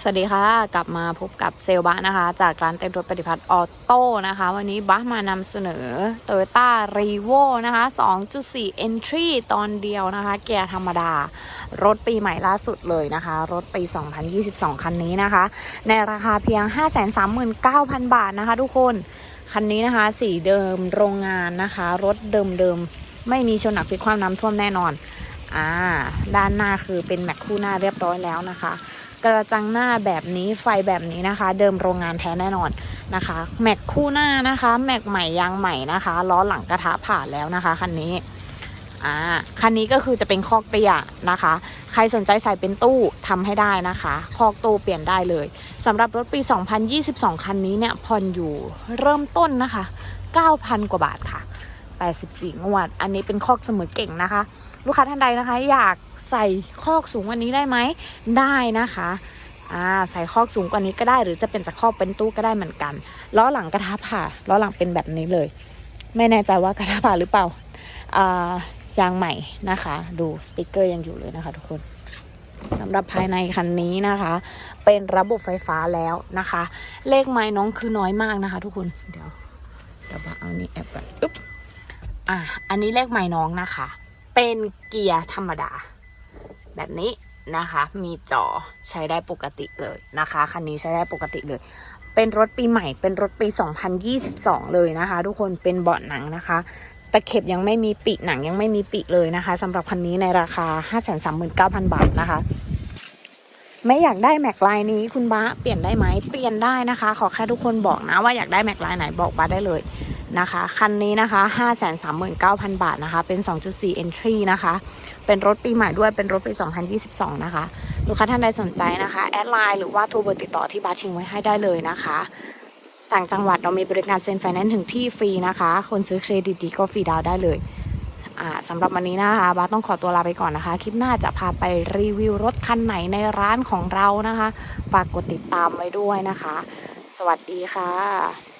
สวัสดีค่ะ กลับมาพบกับเซลบะนะคะ จากร้านเต็มรถปฏิพัฒน์ออโต้นะคะ วันนี้บัสมานำเสนอ Toyota r e v o นะคะ 2.4 Entry ตอนเดียวนะคะ เกียร์ธรรมดา รถปีใหม่ล่าสุดเลยนะคะ รถปี 2022 คันนี้นะคะ ในราคาเพียง 539,000 บาทนะคะทุกคน คันนี้นะคะ สีเดิมโรงงานนะคะ รถเดิมๆ ไม่มีชนหนักพลิกความน้ำท่วมแน่นอนอ่าด้านหน้าคือเป็นแม็กคู่หน้าเรียบร้อยแล้วนะคะ กระจังหน้าแบบนี้ไฟแบบนี้นะคะ เดิมโรงงานแท้แน่นอนนะคะ แม็กคู่หน้านะคะ แม็กใหม่ยางใหม่นะคะล้อหลังกระทะผ่านแล้วนะคะคันนี้อ่าคันนี้ก็คือจะเป็นคอกเตียนะคะ ใครสนใจใส่เป็นตู้ทำให้ได้นะคะ คอกตู้เปลี่ยนได้เลยสำหรับรถปี 2022 คันนี้เนี่ยผ่อนอยู่เริ่มต้นนะคะ 9,000 กว่าบาทค่ะ 84 งวด อันนี้เป็นคอกเสมอเก่งนะคะ ลูกค้าท่านใดนะคะ อยาก ใส่คอกสูงกว่านี้ได้ไหมได้นะคะอ่าใส่คอกสูงกว่านี้ก็ได้หรือจะเป็นจากคอกเป็นตู้ก็ได้เหมือนกันล้อหลังกระทะผ่าล้อหลังเป็นแบบนี้เลย ไม่แน่ใจว่ากระทะผ่าหรือเปล่าอ่ายางใหม่นะคะ ดูสติกเกอร์ยังอยู่เลยนะคะ ทุกคนสำหรับภายในคันนี้นะคะ เป็นระบบไฟฟ้าแล้วนะคะ เลขไม้น้องคือน้อยมากนะคะ ทุกคนเดี๋ยวเดี๋ยวมาเอานี่แอปก่อนอึ๊บอะอันนี้เลขไม้น้องนะคะ เป็นเกียร์ธรรมดา แบบนี้นะคะ มีจอใช้ได้ปกติเลยนะคะ คันนี้ใช้ได้ปกติเลย เป็นรถปีใหม่ เป็นรถปี 2022 เลยนะคะ ทุกคน เป็นเบาะหนังนะคะ ตะเข็บยังไม่มีปีหนังยังไม่มีปีเลยนะคะสำหรับคันนี้ในราคา 539,000 บาทนะคะไม่อยากได้แม็กไลน์นี้คุณบ้าเปลี่ยนได้ไหมเปลี่ยนได้นะคะ ขอแค่ทุกคนบอกนะว่าอยากได้แม็กไลน์ไหนบอกบ้าได้เลย นะคะ คันนี้นะคะ 539,000 บาทนะคะ เป็น 2.4 entry นะคะ เป็นรถปีใหม่ด้วย เป็นรถปี 2022 นะคะ ลูกค้าท่านใดสนใจนะคะ แอดไลน์หรือว่าโทรเบอร์ติดต่อที่บาร์ทิ้งไว้ให้ได้เลยนะคะ ต่างจังหวัดเรามีบริการเซ็นไฟแนนซ์ถึงที่ฟรีนะคะ คนซื้อเครดิตดีก็ฟรีดาวน์ได้เลยสำหรับวันนี้นะคะบาร์ต้องขอตัวลาไปก่อนนะคะ คลิปหน้าจะพาไปรีวิวรถคันไหนในร้านของเรานะคะ ฝากกดติดตามไว้ด้วยนะคะ สวัสดีค่ะ